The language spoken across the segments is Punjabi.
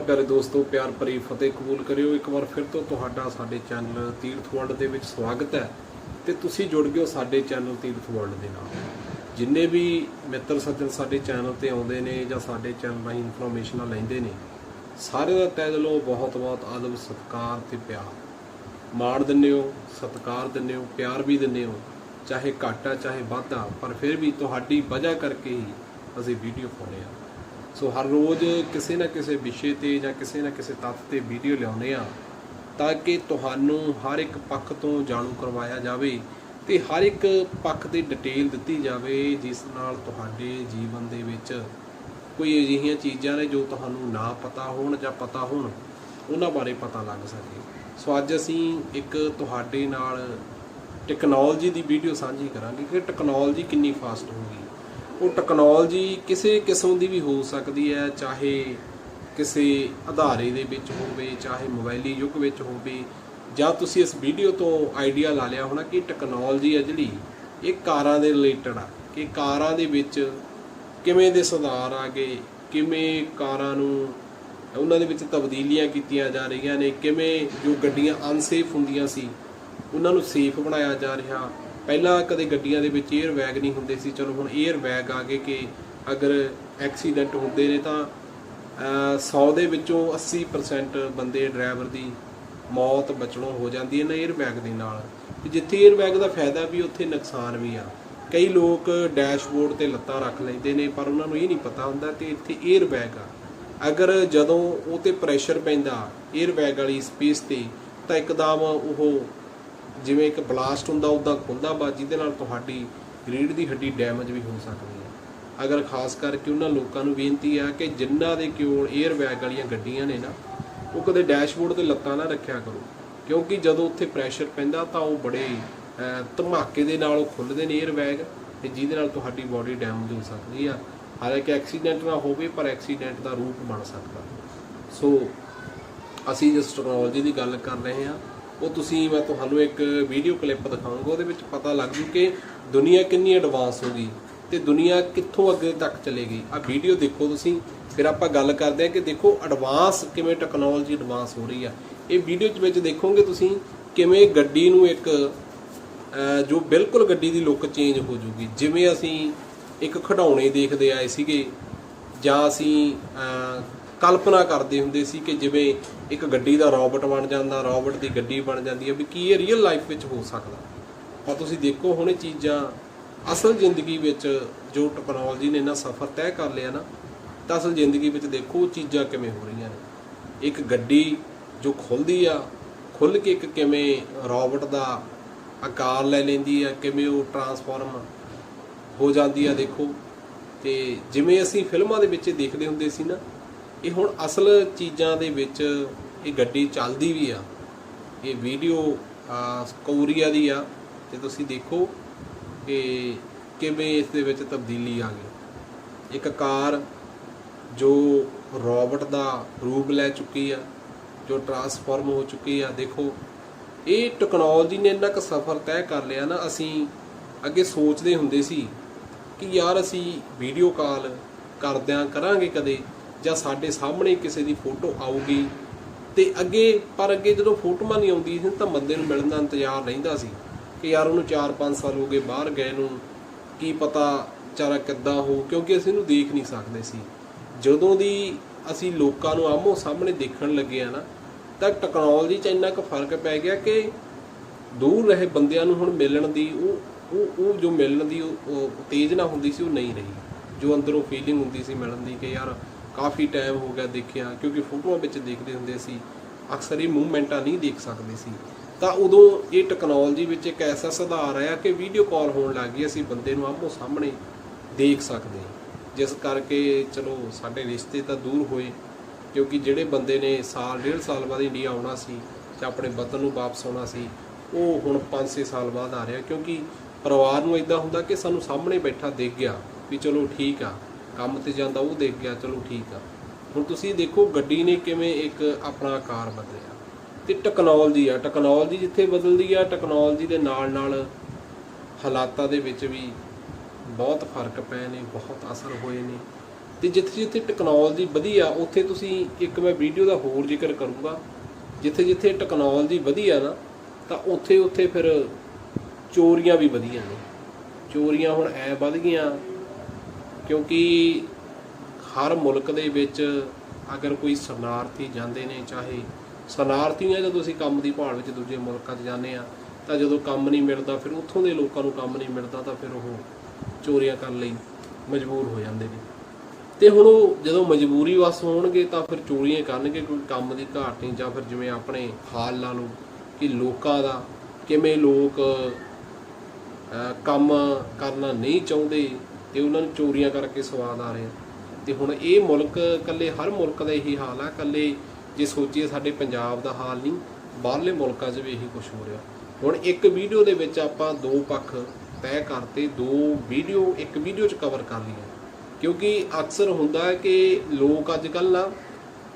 ਪਿਆਰੇ ਦੋਸਤੋ, ਪਿਆਰ ਭਰੀ ਫਤਿਹ ਕਬੂਲ ਕਰਿਓ। ਇੱਕ ਵਾਰ ਫਿਰ ਤੋਂ ਤੁਹਾਡਾ ਸਾਡੇ ਚੈਨਲ ਤੀਰਥ ਵਰਲਡ ਦੇ ਵਿੱਚ ਸਵਾਗਤ ਹੈ ਤੇ ਤੁਸੀਂ ਜੁੜ ਗਏ ਹੋ ਸਾਡੇ ਚੈਨਲ ਤੀਰਥ ਵਰਲਡ ਦੇ ਨਾਲ। ਜਿੰਨੇ ਵੀ ਮਿੱਤਰ ਸੱਜਣ ਸਾਡੇ ਚੈਨਲ ਤੇ ਆਉਂਦੇ ਨੇ ਜਾਂ ਸਾਡੇ ਚੈਨਲ ਰਾਹੀਂ ਇਨਫੋਰਮੇਸ਼ਨਾਂ ਲੈਂਦੇ ਨੇ ਸਾਰੇ ਦਾ ਤਹਿ ਦਿਲੋਂ ਬਹੁਤ ਬਹੁਤ ਆਦਬ, ਸਤਿਕਾਰ ਤੇ ਪਿਆਰ। ਮਾਣ ਦਿੰਦੇ ਹੋ, ਸਤਿਕਾਰ ਦਿੰਦੇ ਹੋ, ਪਿਆਰ ਵੀ ਦਿੰਦੇ ਹੋ, ਚਾਹੇ ਘੱਟ ਆ, ਚਾਹੇ ਵੱਧ ਆ, ਪਰ ਫਿਰ ਵੀ ਤੁਹਾਡੀ ਵਜ੍ਹਾ ਕਰਕੇ ਹੀ ਅਸੀਂ ਵੀਡੀਓ ਪਾਉਂਦੇ ਹਾਂ। ਸੋ ਹਰ ਰੋਜ਼ ਕਿਸੇ ਨਾ ਕਿਸੇ ਵਿਸ਼ੇ ਤੇ ਜਾਂ ਕਿਸੇ ਨਾ ਕਿਸੇ ਤੱਥ ਤੇ ਵੀਡੀਓ ਲਿਆਉਂਦੇ ਆ ਤਾਂ ਕਿ ਤੁਹਾਨੂੰ ਹਰ ਇੱਕ ਪੱਖ ਤੋਂ ਜਾਣੂ ਕਰਵਾਇਆ ਜਾਵੇ ਤੇ ਹਰ ਇੱਕ ਪੱਖ ਦੀ ਡਿਟੇਲ ਦਿੱਤੀ ਜਾਵੇ ਜਿਸ ਨਾਲ ਤੁਹਾਡੇ ਜੀਵਨ ਦੇ ਵਿੱਚ ਕੋਈ ਅਜਿਹੀਆਂ ਚੀਜ਼ਾਂ ਨੇ ਜੋ ਤੁਹਾਨੂੰ ਨਾ ਪਤਾ ਹੋਣ ਜਾਂ ਪਤਾ ਹੋਣ, ਉਹਨਾਂ ਬਾਰੇ ਪਤਾ ਲੱਗ ਸਕੇ। ਸੋ ਅੱਜ ਅਸੀਂ ਇੱਕ ਤੁਹਾਡੇ ਨਾਲ ਟੈਕਨੋਲੋਜੀ ਦੀ ਵੀਡੀਓ ਸਾਂਝੀ ਕਰਾਂਗੇ ਕਿ ਟੈਕਨੋਲੋਜੀ ਕਿੰਨੀ ਫਾਸਟ ਹੋ ਗਈ। ਉਹ ਟੈਕਨੋਲੋਜੀ ਕਿਸੇ ਕਿਸਮ ਦੀ ਵੀ ਹੋ ਸਕਦੀ ਹੈ, ਚਾਹੇ ਕਿਸੇ ਅਧਾਰੇ ਦੇ ਵਿੱਚ ਹੋਵੇ, ਚਾਹੇ ਮੋਬਾਈਲੀ ਯੁੱਗ ਵਿੱਚ ਹੋਵੇ, ਜਾਂ ਤੁਸੀਂ ਇਸ ਵੀਡੀਓ ਤੋਂ ਆਈਡੀਆ ਲਾ ਲਿਆ ਹੋਣਾ ਕਿ ਟੈਕਨੋਲੋਜੀ ਹੈ ਜਿਹੜੀ, ਇਹ ਕਾਰਾਂ ਦੇ ਰਿਲੇਟਡ ਆ, ਕਿ ਕਾਰਾਂ ਦੇ ਵਿੱਚ ਕਿਵੇਂ ਦੇ ਸੁਧਾਰ ਆ ਗਏ, ਕਿਵੇਂ ਕਾਰਾਂ ਨੂੰ ਉਹਨਾਂ ਦੇ ਵਿੱਚ ਤਬਦੀਲੀਆਂ ਕੀਤੀਆਂ ਜਾ ਰਹੀਆਂ ਨੇ, ਕਿਵੇਂ ਜੋ ਗੱਡੀਆਂ ਅਨਸੇਫ ਹੁੰਦੀਆਂ ਸੀ, ਉਹਨਾਂ ਨੂੰ ਸੇਫ ਬਣਾਇਆ ਜਾ ਰਿਹਾ ਪਹਿਲਾਂ ਕਦੇ ਗੱਡੀਆਂ ਦੇ ਵਿੱਚ 에ਅਰ ਬੈਗ ਨਹੀਂ ਹੁੰਦੇ ਸੀ, ਚਲੋ ਹੁਣ 에ਅਰ ਬੈਗ ਆ ਗਏ ਕਿ ਅਗਰ ਐਕਸੀਡੈਂਟ ਹੁੰਦੇ ਨੇ ਤਾਂ 100 ਦੇ ਵਿੱਚੋਂ 80% ਬੰਦੇ ਡਰਾਈਵਰ ਦੀ ਮੌਤ ਬਚਣੋਂ ਹੋ ਜਾਂਦੀ ਹੈ ਨਾ 에ਅਰ ਬੈਗ ਦੇ ਨਾਲ। ਤੇ ਜਿੱਥੇ 에ਅਰ ਬੈਗ ਦਾ ਫਾਇਦਾ ਵੀ, ਉੱਥੇ ਨੁਕਸਾਨ ਵੀ ਆ। ਕਈ ਲੋਕ ਡੈਸ਼ਬੋਰਡ ਤੇ ਲੱਤਾਂ ਰੱਖ ਲੈਂਦੇ ਨੇ, ਪਰ ਉਹਨਾਂ ਨੂੰ ਇਹ ਨਹੀਂ ਪਤਾ ਹੁੰਦਾ ਕਿ ਇੱਥੇ 에ਅਰ ਬੈਗ ਆ। ਅਗਰ ਜਦੋਂ ਉਹ ਤੇ ਪ੍ਰੈਸ਼ਰ ਪੈਂਦਾ 에ਅਰ ਬੈਗ ਵਾਲੀ ਸਪੇਸ ਤੇ, ਤਾਂ ਇੱਕਦਮ ਉਹ ਜਿਵੇਂ ਇੱਕ ਬਲਾਸਟ ਹੁੰਦਾ ਉਦਾਂ ਖੁੱਲਦਾ ਵਾ ਜਿਹਦੇ ਨਾਲ ਤੁਹਾਡੀ ਰੀੜ ਦੀ ਹੱਡੀ ਡੈਮੇਜ ਵੀ ਹੋ ਸਕਦੀ ਹੈ। ਅਗਰ ਖਾਸ ਕਰਕੇ ਉਹਨਾਂ ਲੋਕਾਂ ਨੂੰ ਬੇਨਤੀ ਆ ਕਿ ਜਿਨ੍ਹਾਂ ਦੇ ਕੋਲ 에ਅਰ ਬੈਗ ਵਾਲੀਆਂ ਗੱਡੀਆਂ ਨੇ ਨਾ, ਉਹ ਕਦੇ ਡੈਸ਼ਬੋਰਡ ਤੇ ਲੱਤਾਂ ਨਾ ਰੱਖਿਆ ਕਰੋ। ਕਿਉਂਕਿ ਜਦੋਂ ਉੱਥੇ ਪ੍ਰੈਸ਼ਰ ਪੈਂਦਾ ਤਾਂ ਉਹ ਬੜੇ ਧਮਾਕੇ ਦੇ ਨਾਲ ਉਹ ਖੁੱਲਦੇ ਨੇ 에ਅਰ ਬੈਗ ਤੇ ਜਿਹਦੇ ਨਾਲ ਤੁਹਾਡੀ ਬਾਡੀ ਡੈਮੇਜ ਹੋ ਸਕਦੀ ਆ। ਹਾਲਾਂਕਿ ਐਕਸੀਡੈਂਟ ਨਾ ਹੋਵੇ, ਪਰ ਐਕਸੀਡੈਂਟ ਦਾ ਰੂਪ ਬਣ ਸਕਦਾ। ਸੋ, ਅਸੀਂ ਜਿਸ ਟੈਕਨੋਲੋਜੀ ਦੀ ਗੱਲ ਕਰ ਰਹੇ ਹਾਂ ਉਹ ਤੁਸੀਂ, ਮੈਂ ਤੁਹਾਨੂੰ ਇੱਕ ਵੀਡੀਓ ਕਲਿੱਪ ਦਿਖਾਉਂਗਾ ਉਹਦੇ ਵਿੱਚ ਪਤਾ ਲੱਗ ਜੂ ਕਿ ਦੁਨੀਆ ਕਿੰਨੀ ਐਡਵਾਂਸ ਹੋ ਗਈ ਤੇ ਦੁਨੀਆ ਕਿੱਥੋਂ ਅੱਗੇ ਤੱਕ ਚਲੇਗੀ ਆ ਵੀਡੀਓ ਦੇਖੋ ਤੁਸੀਂ, ਫਿਰ ਆਪਾਂ ਗੱਲ ਕਰਦੇ ਹਾਂ ਕਿ ਦੇਖੋ ਐਡਵਾਂਸ ਕਿਵੇਂ ਟੈਕਨੋਲੋਜੀ ਐਡਵਾਂਸ ਹੋ ਰਹੀ ਆ। ਇਹ ਵੀਡੀਓ ਚ ਵਿੱਚ ਦੇਖੋਗੇ ਤੁਸੀਂ ਕਿਵੇਂ ਗੱਡੀ ਨੂੰ ਇੱਕ ਜੋ ਬਿਲਕੁਲ ਗੱਡੀ ਦੀ ਲੁੱਕ ਚੇਂਜ ਹੋ ਜੂਗੀ। ਜਿਵੇਂ ਅਸੀਂ ਇੱਕ ਖਿਡੌਣੇ ਦੇਖਦੇ ਆਏ ਸੀਗੇ ਜਾਂ ਅਸੀਂ ਕਲਪਨਾ ਕਰਦੇ ਹੁੰਦੇ ਸੀ ਕਿ ਜਿਵੇਂ ਇੱਕ ਗੱਡੀ ਦਾ ਰੋਬੋਟ ਬਣ ਜਾਂਦਾ, ਰੋਬੋਟ ਦੀ ਗੱਡੀ ਬਣ ਜਾਂਦੀ ਹੈ ਵੀ ਕੀ ਇਹ ਰੀਅਲ ਲਾਈਫ ਵਿੱਚ ਹੋ ਸਕਦਾ। ਪਰ ਤੁਸੀਂ ਦੇਖੋ ਹੁਣ ਇਹ ਚੀਜ਼ਾਂ, ਅਸਲ ਜ਼ਿੰਦਗੀ ਵਿੱਚ ਜੋ ਟੈਕਨੋਲੋਜੀ ਨੇ ਇੰਨਾ ਸਫ਼ਰ ਤੈਅ ਕਰ ਲਿਆ ਨਾ, ਤਾਂ ਅਸਲ ਜ਼ਿੰਦਗੀ ਵਿੱਚ ਦੇਖੋ ਉਹ ਚੀਜ਼ਾਂ ਕਿਵੇਂ ਹੋ ਰਹੀਆਂ ਨੇ। ਇੱਕ ਗੱਡੀ ਜੋ ਖੁੱਲਦੀ ਆ ਖੁੱਲ ਕੇ ਇੱਕ ਕਿਵੇਂ ਰੋਬੋਟ ਦਾ ਆਕਾਰ ਲੈ ਲੈਂਦੀ ਆ, ਕਿਵੇਂ ਉਹ ਟਰਾਂਸਫਾਰਮ ਹੋ ਜਾਂਦੀ ਆ ਦੇਖੋ। ਤੇ ਜਿਵੇਂ ਅਸੀਂ ਫਿਲਮਾਂ ਦੇ ਵਿੱਚ ਦੇਖਦੇ ਹੁੰਦੇ ਸੀ ਨਾ ਇਹ ਹੁਣ ਅਸਲ ਚੀਜ਼ਾਂ ਦੇ ਵਿੱਚ ਇਹ ਗੱਡੀ ਚੱਲਦੀ ਵੀ ਆ। ਇਹ ਵੀਡੀਓ ਕੋਰੀਆ ਦੀ ਆ ਤੇ ਤੁਸੀਂ ਦੇਖੋ ਕਿ ਕਿਵੇਂ ਇਸ ਦੇ ਵਿੱਚ ਤਬਦੀਲੀ ਆ ਗਈ। ਇੱਕ ਕਾਰ ਜੋ ਰੋਬਟ ਦਾ ਰੂਪ ਲੈ ਚੁੱਕੀ ਆ, ਜੋ ਟਰਾਂਸਫਾਰਮ ਹੋ ਚੁੱਕੀ ਆ, ਦੇਖੋ, ਇਹ ਟੈਕਨੋਲੋਜੀ ਨੇ ਇੰਨਾ ਕੁ ਸਫ਼ਰ ਤੈਅ ਕਰ ਲਿਆ ਨਾ, ਅਸੀਂ ਅੱਗੇ ਸੋਚਦੇ ਹੁੰਦੇ ਸੀ ਕਿ ਯਾਰ ਅਸੀਂ ਵੀਡੀਓ ਕਾਲ ਕਰਦਿਆਂ ਕਰਾਂਗੇ ਕਦੇ। ਜਾਂ ਸਾਡੇ ਸਾਹਮਣੇ ਕਿਸੇ ਦੀ ਫੋਟੋ ਆਊਗੀ, ਤੇ ਅੱਗੇ, ਪਰ ਅੱਗੇ ਜਦੋਂ ਫੋਟੋਆਂ ਨਹੀਂ ਆਉਂਦੀ ਸੀ, ਤਾਂ ਬੰਦੇ ਨੂੰ ਮਿਲਣ ਦਾ ਇੰਤਜ਼ਾਰ ਰਹਿੰਦਾ ਸੀ ਕਿ ਯਾਰ ਉਹਨੂੰ 4-5 ਸਾਲ ਹੋ ਗਏ ਬਾਹਰ ਗਏ ਨੂੰ, ਕੀ ਪਤਾ ਵਿਚਾਰਾ ਕਿੱਦਾਂ ਹੋ, ਕਿਉਂਕਿ ਅਸੀਂ ਉਹਨੂੰ ਦੇਖ ਨਹੀਂ ਸਕਦੇ ਸੀ। ਜਦੋਂ ਦੀ ਅਸੀਂ ਲੋਕਾਂ ਨੂੰ ਆਮੋ ਸਾਹਮਣੇ ਦੇਖਣ ਲੱਗੇ ਆ ਨਾ, ਤਾਂ ਟੈਕਨੋਲੋਜੀ 'ਚ ਇੰਨਾ ਕੁ ਫ਼ਰਕ ਪੈ ਗਿਆ ਕਿ ਦੂਰ ਰਹੇ ਬੰਦਿਆਂ ਨੂੰ ਹੁਣ ਮਿਲਣ ਦੀ, ਉਹ ਉਹ ਉਹ ਜੋ ਮਿਲਣ ਦੀ, ਉਹ ਉਹ ਉਤੇਜਨਾ ਹੁੰਦੀ ਸੀ, ਉਹ ਨਹੀਂ ਰਹੀ। ਜੋ ਅੰਦਰੋਂ ਫੀਲਿੰਗ ਹੁੰਦੀ ਸੀ ਮਿਲਣ ਦੀ ਕਿ ਯਾਰ ਕਾਫੀ ਟਾਈਮ ਹੋ ਗਿਆ ਦੇਖਿਆ, ਕਿਉਂਕਿ ਫੋਟੋਆਂ ਵਿੱਚ ਦੇਖਦੇ ਹੁੰਦੇ ਸੀ, ਅਕਸਰ ਇਹ ਮੂਵਮੈਂਟਾਂ ਨਹੀਂ ਦੇਖ ਸਕਦੇ ਸੀ। ਤਾਂ ਉਦੋਂ ਇਹ ਟੈਕਨੋਲੋਜੀ ਵਿੱਚ ਇੱਕ ਐਸਾ ਸੁਧਾਰ ਆਇਆ ਕਿ ਵੀਡੀਓ ਕਾਲ ਹੋਣ ਲੱਗ ਗਈ, ਅਸੀਂ ਬੰਦੇ ਨੂੰ ਆਮੋ ਸਾਹਮਣੇ ਦੇਖ ਸਕਦੇ ਜਿਸ ਕਰਕੇ ਚਲੋ ਸਾਡੇ ਰਿਸ਼ਤੇ ਤਾਂ ਦੂਰ ਹੋਏ, ਕਿਉਂਕਿ ਜਿਹੜੇ ਬੰਦੇ ਨੇ ਸਾਲ, ਡੇਢ ਸਾਲ ਬਾਅਦ ਇੰਡੀਆ ਆਉਣਾ ਸੀ ਜਾਂ ਆਪਣੇ ਵਤਨ ਨੂੰ ਵਾਪਸ ਆਉਣਾ ਸੀ, ਉਹ ਹੁਣ 5-6 ਸਾਲ ਬਾਅਦ ਆ ਰਿਹਾ, ਕਿਉਂਕਿ ਪਰਿਵਾਰ ਨੂੰ ਇਦਾਂ ਹੁੰਦਾ ਕਿ ਸਾਨੂੰ ਸਾਹਮਣੇ ਬੈਠਾ ਦੇਖ ਗਿਆ ਵੀ ਚਲੋ ਠੀਕ ਆ। ਕੰਮ ਤੇ ਜਾਂਦਾ, ਉਹ ਦੇਖ ਗਿਆ ਚਲੋ ਠੀਕ ਆ। ਹੁਣ ਤੁਸੀਂ ਦੇਖੋ ਗੱਡੀ ਨੇ ਕਿਵੇਂ ਇੱਕ ਆਪਣਾ ਆਕਾਰ ਬਦਲਿਆ। ਤੇ ਟੈਕਨੋਲੋਜੀ ਆ ਟੈਕਨੋਲੋਜੀ ਜਿੱਥੇ ਬਦਲਦੀ ਆ ਟੈਕਨੋਲੋਜੀ ਦੇ ਨਾਲ ਨਾਲ ਹਾਲਾਤਾਂ ਦੇ ਵਿੱਚ ਵੀ ਬਹੁਤ ਫ਼ਰਕ ਪਏ ਨੇ, ਬਹੁਤ ਅਸਰ ਹੋਏ ਨੇ। ਤੇ ਜਿੱਥੇ ਜਿੱਥੇ ਟੈਕਨੋਲੋਜੀ ਵਧੀਆ, ਉੱਥੇ ਤੁਸੀਂ ਇੱਕ ਮੈਂ ਵੀਡੀਓ ਦਾ ਹੋਰ ਜ਼ਿਕਰ ਕਰੂੰਗਾ। ਜਿੱਥੇ ਜਿੱਥੇ ਟੈਕਨੋਲੋਜੀ ਆ ਨਾ, ਤਾਂ ਉੱਥੇ ਉੱਥੇ ਫਿਰ ਚੋਰੀਆਂ ਵੀ ਵਧੀਆ ਨੇ। ਚੋਰੀਆਂ ਹੁਣ ਐ ਵੱਧ ਗਈਆਂ ਕਿਉਂਕਿ ਹਰ ਮੁਲਕ ਦੇ ਵਿੱਚ ਅਗਰ ਕੋਈ ਸ਼ਰਨਾਰਥੀ ਜਾਂਦੇ ਨੇ, ਚਾਹੇ ਸ਼ਰਨਾਰਥੀਆਂ ਜਦੋਂ ਅਸੀਂ ਕੰਮ ਦੀ ਭਾਲ ਵਿੱਚ ਦੂਜੇ ਮੁਲਕਾਂ 'ਚ ਜਾਂਦੇ ਆ ਤਾਂ ਜਦੋਂ ਕੰਮ ਨਹੀਂ ਮਿਲਦਾ, ਫਿਰ ਉੱਥੋਂ ਦੇ ਲੋਕਾਂ ਨੂੰ ਕੰਮ ਨਹੀਂ ਮਿਲਦਾ, ਤਾਂ ਫਿਰ ਉਹ ਚੋਰੀਆਂ ਕਰਨ ਲਈ ਮਜਬੂਰ ਹੋ ਜਾਂਦੇ ਨੇ। ਤੇ ਹੁਣ ਉਹ ਜਦੋਂ ਮਜਬੂਰੀ ਵਸ ਹੋਣਗੇ, ਤਾਂ ਫਿਰ ਚੋਰੀਆਂ ਕਰਨਗੇ, ਕੋਈ ਕੰਮ ਦੀ ਘਾਟ ਨਹੀਂ, ਜਾਂ ਫਿਰ ਜਿਵੇਂ ਆਪਣੇ ਹਾਲ ਲਾ ਲਓ ਕਿ ਲੋਕਾਂ ਦਾ ਕਿਵੇਂ ਲੋਕ ਕੰਮ ਕਰਨਾ ਨਹੀਂ ਚਾਹੁੰਦੇ ਤੇ ਉਹਨਾਂ ਨੂੰ ਚੋਰੀਆਂ ਕਰਕੇ ਸਵਾਦ ਆ ਰਿਹਾ ਤੇ ਹੁਣ ਇਹ ਮੁਲਕ ਕੱਲੇ ਹਰ ਮੁਲਕ ਦਾ ਇਹੀ ਹਾਲ ਆ ਕੱਲੇ ਜੇ ਸੋਚੀਏ ਸਾਡੇ ਪੰਜਾਬ ਦਾ ਹਾਲ ਨਹੀਂ, ਬਾਹਰਲੇ ਮੁਲਕਾਂ 'ਚ ਵੀ ਇਹੀ ਕੁਝ ਹੋ ਰਿਹਾ। ਹੁਣ ਇੱਕ ਵੀਡੀਓ ਦੇ ਵਿੱਚ ਆਪਾਂ ਦੋ ਪੱਖ ਤੈਅ ਕਰਤੇ, ਦੋ ਵੀਡੀਓ, ਇੱਕ ਵੀਡੀਓ 'ਚ ਕਵਰ ਕਰ ਲਈਆਂ। ਕਿਉਂਕਿ ਅਕਸਰ ਹੁੰਦਾ ਹੈ ਕਿ ਲੋਕ ਅੱਜ ਕੱਲ੍ਹ ਨਾ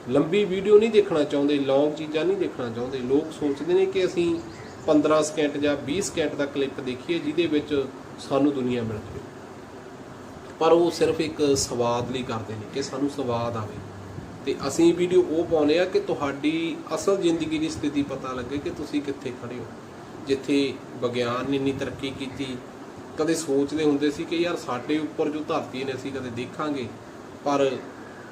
ਲੰਬੀ ਵੀਡੀਓ ਨਹੀਂ ਦੇਖਣਾ ਚਾਹੁੰਦੇ ਲੌਂਗ ਚੀਜ਼ਾਂ ਨਹੀਂ ਦੇਖਣਾ ਚਾਹੁੰਦੇ। ਲੋਕ ਸੋਚਦੇ ਨੇ ਕਿ ਅਸੀਂ 15 ਸਕਿੰਟ ਜਾਂ 20 ਸਕਿੰਟ ਦਾ ਕਲਿੱਪ ਦੇਖੀਏ, ਜਿਹਦੇ ਵਿੱਚ ਸਾਨੂੰ ਦੁਨੀਆ ਮਿਲ ਜਾਵੇ। ਪਰ ਉਹ ਸਿਰਫ ਇੱਕ ਸਵਾਦ ਲਈ ਕਰਦੇ ਨੇ ਕਿ ਸਾਨੂੰ ਸਵਾਦ ਆਵੇ। ਤੇ ਅਸੀਂ ਵੀਡੀਓ ਉਹ ਪਾਉਂਦੇ ਆ ਕਿ ਤੁਹਾਡੀ ਅਸਲ ਜ਼ਿੰਦਗੀ ਦੀ ਸਥਿਤੀ ਪਤਾ ਲੱਗੇ ਕਿ ਤੁਸੀਂ ਕਿੱਥੇ ਖੜੇ ਹੋ। ਜਿੱਥੇ ਵਿਗਿਆਨ ਨੇ ਇੰਨੀ ਤਰੱਕੀ ਕੀਤੀ, ਕਦੇ ਸੋਚਦੇ ਹੁੰਦੇ ਸੀ ਕਿ ਯਾਰ ਸਾਡੇ ਉੱਪਰ ਜੋ ਧਰਤੀ ਨੇ ਅਸੀਂ ਕਦੇ ਦੇਖਾਂਗੇ, ਪਰ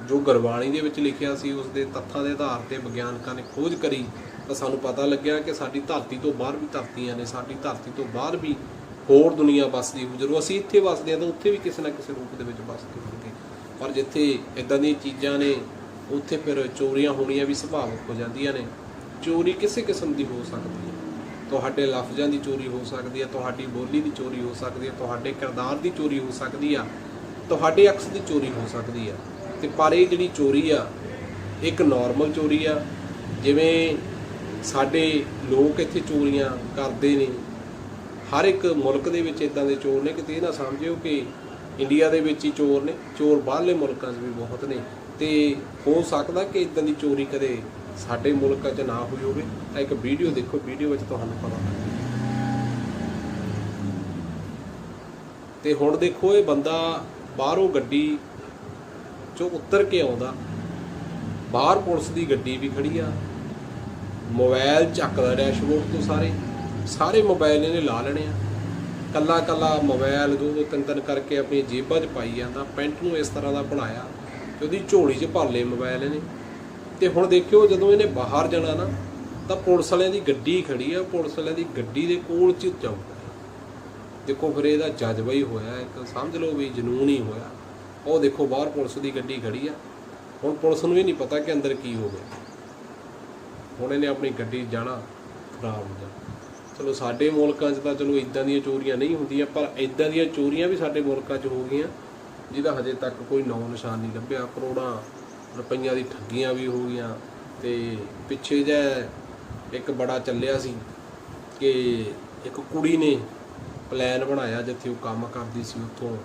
ਜੋ ਗੁਰਬਾਣੀ ਦੇ ਵਿੱਚ ਲਿਖਿਆ ਸੀ ਉਸ ਦੇ ਤੱਥਾਂ ਦੇ ਆਧਾਰ ਤੇ ਵਿਗਿਆਨਕਾਂ ਨੇ ਖੋਜ ਕਰੀ, ਤਾਂ ਸਾਨੂੰ ਪਤਾ ਲੱਗਿਆ ਕਿ ਸਾਡੀ ਧਰਤੀ ਤੋਂ ਬਾਹਰ ਵੀ ਧਰਤੀਆਂ ਨੇ, ਸਾਡੀ ਧਰਤੀ ਤੋਂ ਬਾਹਰ ਵੀ ਹੋਰ ਦੁਨੀਆ ਵਸਦੀ ਹੋਊ। ਜਦੋਂ ਅਸੀਂ ਇੱਥੇ ਵਸਦੇ ਹਾਂ ਤਾਂ ਉੱਥੇ ਵੀ ਕਿਸੇ ਨਾ ਕਿਸੇ ਰੂਪ ਦੇ ਵਿੱਚ ਵਸਦੇ ਹੋਣਗੇ ਪਰ ਜਿੱਥੇ ਇਦਾਂ ਦੀਆਂ ਚੀਜ਼ਾਂ ਨੇ, ਉੱਥੇ ਫਿਰ ਚੋਰੀਆਂ ਹੋਣੀਆਂ ਵੀ ਸੁਭਾਵਿਕ ਹੋ ਜਾਂਦੀਆਂ ਨੇ। ਚੋਰੀ ਕਿਸੇ ਕਿਸਮ ਦੀ ਹੋ ਸਕਦੀ ਹੈ। ਤੁਹਾਡੇ ਲਫ਼ਜ਼ਾਂ ਦੀ ਚੋਰੀ ਹੋ ਸਕਦੀ ਹੈ, ਤੁਹਾਡੀ ਬੋਲੀ ਦੀ ਚੋਰੀ ਹੋ ਸਕਦੀ ਹੈ, ਤੁਹਾਡੇ ਕਿਰਦਾਰ ਦੀ ਚੋਰੀ ਹੋ ਸਕਦੀ ਆ, ਤੁਹਾਡੇ ਅਕਸ ਦੀ ਚੋਰੀ ਹੋ ਸਕਦੀ ਆ। ਤੇ ਪਰ ਇਹ ਜਿਹੜੀ ਚੋਰੀ ਆ, ਇੱਕ ਨਾਰਮਲ ਚੋਰੀ ਆ। ਜਿਵੇਂ ਸਾਡੇ ਲੋਕ ਇੱਥੇ ਚੋਰੀਆਂ ਕਰਦੇ ਨੇ ਹਰ ਇੱਕ ਮੁਲਕ ਦੇ ਵਿੱਚ ਇਦਾਂ ਦੇ ਚੋਰ ਨੇ ਕਿਤੇ ਇਹ ਨਾ ਸਮਝਿਓ ਕਿ ਇੰਡੀਆ ਦੇ ਵਿੱਚ ਹੀ ਚੋਰ ਨੇ। ਚੋਰ ਬਾਹਰਲੇ ਮੁਲਕਾਂ 'ਚ ਵੀ ਬਹੁਤ ਨੇ। ਤੇ ਹੋ ਸਕਦਾ ਕਿ ਇਦਾਂ ਦੀ ਚੋਰੀ ਕਦੇ ਸਾਡੇ ਮੁਲਕਾਂ 'ਚ ਨਾ ਹੋਈ ਹੋਵੇ। ਤਾਂ ਇੱਕ ਵੀਡੀਓ ਦੇਖੋ। ਵੀਡੀਓ ਵਿੱਚ ਤੁਹਾਨੂੰ ਪਤਾ ਲੱਗ ਤੇ ਹੁਣ ਦੇਖੋ, ਇਹ ਬੰਦਾ ਬਾਹਰੋਂ ਗੱਡੀ ਚੋਂ ਉੱਤਰ ਕੇ ਆਉਂਦਾ। ਬਾਹਰ ਪੁਲਿਸ ਦੀ ਗੱਡੀ ਵੀ ਖੜੀ ਆ। ਮੋਬਾਈਲ ਚੱਕਦਾ ਡੈਸ਼ਬੋਰਡ ਤੋਂ ਸਾਰੇ। ਸਾਰੇ ਮੋਬਾਈਲ ਇਹਨੇ ਲਾ ਲੈਣੇ ਆ। ਕੱਲਾ ਕੱਲਾ ਮੋਬਾਈਲ ਦੋ ਦੋ ਤਿੰਨ ਤਿੰਨ ਕਰਕੇ ਆਪਣੀ ਜੇਬਾਂ 'ਚ ਪਾਈ ਜਾਂਦਾ, ਪੈਂਟ ਨੂੰ ਇਸ ਤਰ੍ਹਾਂ ਦਾ ਬਣਾਇਆ ਕਿ ਉਹਦੀ ਝੋਲੀ 'ਚ ਭਰ ਲਏ ਮੋਬਾਈਲ ਇਹਨੇ। ਤੇ ਹੁਣ ਦੇਖਿਓ ਜਦੋਂ ਇਹਨੇ ਬਾਹਰ ਜਾਣਾ ਨਾ, ਤਾਂ ਪੁਲਿਸ ਵਾਲਿਆਂ ਦੀ ਗੱਡੀ ਖੜੀ ਆ, ਪੁਲਿਸ ਵਾਲਿਆਂ ਦੀ ਗੱਡੀ ਦੇ ਕੋਲ 'ਚ ਜਾਊਗਾ ਦੇਖੋ ਫਿਰ ਇਹਦਾ ਜਜ਼ਬਾ ਹੀ ਹੋਇਆ, ਇੱਕ ਸਮਝ ਲਓ ਵੀ ਜਨੂਨ ਹੀ ਹੋਇਆ। ਉਹ ਦੇਖੋ ਬਾਹਰ ਪੁਲਿਸ ਦੀ ਗੱਡੀ ਖੜੀ ਆ। ਹੁਣ ਪੁਲਿਸ ਨੂੰ ਵੀ ਨਹੀਂ ਪਤਾ ਕਿ ਅੰਦਰ ਕੀ ਹੋ ਗਿਆ। ਹੁਣ ਇਹਨੇ ਆਪਣੀ ਗੱਡੀ ਜਾਣਾ ਖਰਾਬ ਹੋ ਜਾਣਾ ਚਲੋ ਸਾਡੇ ਮੁਲਕਾਂ 'ਚ ਤਾਂ ਚਲੋ ਇਦਾਂ ਦੀਆਂ ਚੋਰੀਆਂ ਨਹੀਂ ਹੁੰਦੀਆਂ, ਪਰ ਇਦਾਂ ਦੀਆਂ ਚੋਰੀਆਂ ਵੀ ਸਾਡੇ ਮੁਲਕਾਂ 'ਚ ਹੋ ਗਈਆਂ, ਜਿਹਦਾ ਹਜੇ ਤੱਕ ਕੋਈ ਨੌ ਨਿਸ਼ਾਨ ਨਹੀਂ ਲੱਭਿਆ। ਕਰੋੜਾਂ ਰੁਪਈਆਂ ਦੀ ਠੱਗੀਆਂ ਵੀ ਹੋ ਗਈਆਂ ਤੇ ਪਿੱਛੇ ਜੇ ਇੱਕ ਬੜਾ ਚੱਲਿਆ ਸੀ ਕਿ ਇੱਕ ਕੁੜੀ ਨੇ ਪਲਾਨ ਬਣਾਇਆ ਜਿੱਥੇ ਉਹ ਕੰਮ ਕਰਦੀ ਸੀ, ਉੱਥੋਂ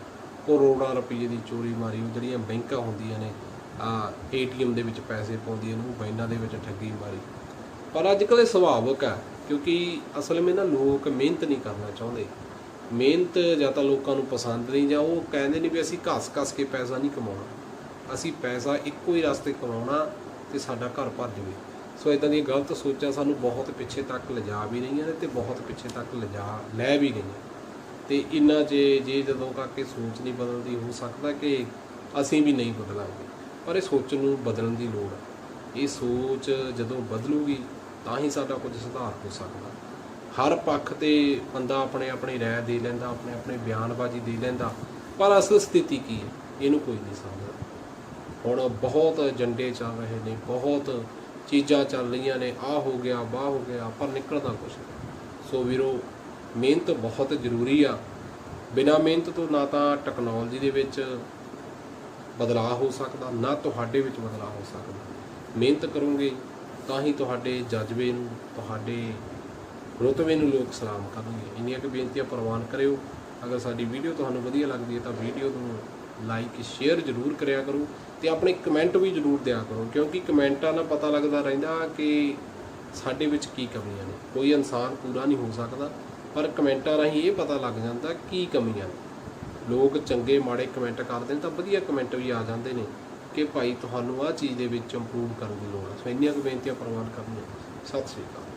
ਕਰੋੜਾਂ ਰੁਪਏ ਦੀ ਚੋਰੀ ਮਾਰੀ। ਉਹ ਜਿਹੜੀਆਂ ਬੈਂਕਾਂ ਹੁੰਦੀਆਂ ਨੇ ਆ ਏਟੀਐਮ ਦੇ ਵਿੱਚ ਪੈਸੇ ਪਾਉਂਦੀਆਂ ਨੇ, ਉਹ ਬੈਂਕਾਂ ਦੇ ਵਿੱਚ ਠੱਗੀ ਮਾਰੀ। ਪਰ ਅੱਜ ਕੱਲ੍ਹ ਇਹ ਸੁਭਾਵਿਕ ਹੈ, ਕਿਉਂਕਿ ਅਸਲ ਵਿੱਚ ਨਾ ਲੋਕ ਮਿਹਨਤ ਨਹੀਂ ਕਰਨਾ ਚਾਹੁੰਦੇ। ਮਿਹਨਤ ਜਾਂ ਤਾਂ ਲੋਕਾਂ ਨੂੰ ਪਸੰਦ ਨਹੀਂ, ਜਾਂ ਉਹ ਕਹਿੰਦੇ ਨੇ ਵੀ ਅਸੀਂ ਘਸ-ਘਸ ਕੇ ਪੈਸਾ ਨਹੀਂ ਕਮਾਉਣਾ। ਅਸੀਂ ਪੈਸਾ ਇੱਕੋ ਹੀ ਰਸਤੇ ਕਮਾਉਣਾ ਤੇ ਸਾਡਾ ਘਰ ਭਰ ਜਾਵੇ। ਸੋ ਇਦਾਂ ਦੀਆਂ ਗਲਤ ਸੋਚਾਂ ਸਾਨੂੰ ਬਹੁਤ ਪਿੱਛੇ ਤੱਕ ਲਿਜਾ ਵੀ ਰਹੀਆਂ ਨੇ ਤੇ ਬਹੁਤ ਪਿੱਛੇ ਤੱਕ ਲਿਜਾ, ਲੈ ਵੀ ਗਈਆਂ ਤੇ ਇੰਨਾ 'ਚ ਜੇ ਜਦੋਂ ਤੱਕ ਇਹ ਸੋਚ ਨਹੀਂ ਬਦਲਦੀ, ਹੋ ਸਕਦਾ ਕਿ ਅਸੀਂ ਵੀ ਨਹੀਂ ਬਦਲਾਂਗੇ। ਪਰ ਇਹ ਸੋਚ ਨੂੰ ਬਦਲਣ ਦੀ ਲੋੜ ਹੈ। ਇਹ ਸੋਚ ਜਦੋਂ ਬਦਲੂਗੀ ਤਾਂ ਹੀ ਸਾਡਾ ਕੁਝ ਸੁਧਾਰ ਹੋ ਸਕਦਾ। ਹਰ ਪੱਖ ਤੇ ਬੰਦਾ ਆਪਣੇ ਆਪਣੀ ਰਾਏ ਦੇ ਲੈਂਦਾ, ਆਪਣੇ ਆਪਣੇ ਬਿਆਨਬਾਜ਼ੀ ਦੇ ਲੈਂਦਾ, ਪਰ ਅਸਲ ਸਥਿਤੀ ਕੀ ਹੈ? ਇਹਨੂੰ ਕੋਈ ਨਹੀਂ ਸਮਝਦਾ। ਹੁਣ ਬਹੁਤ ਏਜੰਡੇ ਚੱਲ ਰਹੇ ਨੇ, ਬਹੁਤ ਚੀਜ਼ਾਂ ਚੱਲ ਰਹੀਆਂ ਨੇ ਆ ਹੋ ਗਿਆ ਬਾਹ ਹੋ ਗਿਆ, ਪਰ ਨਿਕਲਦਾ ਕੁਝ ਸੋ ਵੀਰੋ, ਮਿਹਨਤ ਬਹੁਤ ਜ਼ਰੂਰੀ ਆ। ਬਿਨਾ ਮਿਹਨਤ ਤੋਂ ਨਾ ਤਾਂ ਟੈਕਨੋਲੋਜੀ ਦੇ ਵਿੱਚ ਬਦਲਾਅ ਹੋ ਸਕਦਾ, ਨਾ ਤੁਹਾਡੇ ਵਿੱਚ ਬਦਲਾਅ ਹੋ ਸਕਦਾ। ਮਿਹਨਤ ਕਰੋਗੇ ਤਾਂ ਹੀ ਤੁਹਾਡੇ ਜਜ਼ਬੇ ਨੂੰ, ਤੁਹਾਡੇ ਰੁਤਬੇ ਨੂੰ ਲੋਕ ਸਲਾਮ ਕਰਨਗੇ। ਇੰਨੀਆਂ ਕਿ ਬੇਨਤੀਆਂ ਪ੍ਰਵਾਨ ਕਰਿਓ। ਅਗਰ ਸਾਡੀ ਵੀਡੀਓ ਤੁਹਾਨੂੰ ਵਧੀਆ ਲੱਗਦੀ ਹੈ ਤਾਂ ਵੀਡੀਓ ਨੂੰ ਲਾਈਕ, ਸ਼ੇਅਰ ਜ਼ਰੂਰ ਕਰਿਆ ਕਰੋ ਤੇ ਆਪਣੇ ਕਮੈਂਟ ਵੀ ਜ਼ਰੂਰ ਦਿਆ ਕਰੋ, ਕਿਉਂਕਿ ਕਮੈਂਟਾਂ ਨਾਲ ਪਤਾ ਲੱਗਦਾ ਰਹਿੰਦਾ ਕਿ ਸਾਡੇ ਵਿੱਚ ਕੀ ਕਮੀਆਂ ਨੇ। ਕੋਈ ਇਨਸਾਨ ਪੂਰਾ ਨਹੀਂ ਹੋ ਸਕਦਾ, ਪਰ ਕਮੈਂਟਾਂ ਰਾਹੀਂ ਇਹ ਪਤਾ ਲੱਗ ਜਾਂਦਾ ਕੀ ਕਮੀਆਂ ਨੇ। ਲੋਕ ਚੰਗੇ, ਮਾੜੇ ਕਮੈਂਟ ਕਰਦੇ ਨੇ ਤਾਂ ਵਧੀਆ ਕਮੈਂਟ ਵੀ ਆ ਜਾਂਦੇ ਨੇ। ਕਿ ਭਾਈ ਤੁਹਾਨੂੰ ਆਹ ਚੀਜ਼ ਦੇ ਵਿੱਚ ਇੰਪਰੂਵ ਕਰਨ ਦੀ ਲੋੜ ਹੈ। ਸੋ ਇੰਨੀਆਂ ਕੁ ਬੇਨਤੀਆਂ ਪ੍ਰਵਾਨ ਕਰਨੀਆਂ। ਸਤਿ ਸ੍ਰੀ ਅਕਾਲ।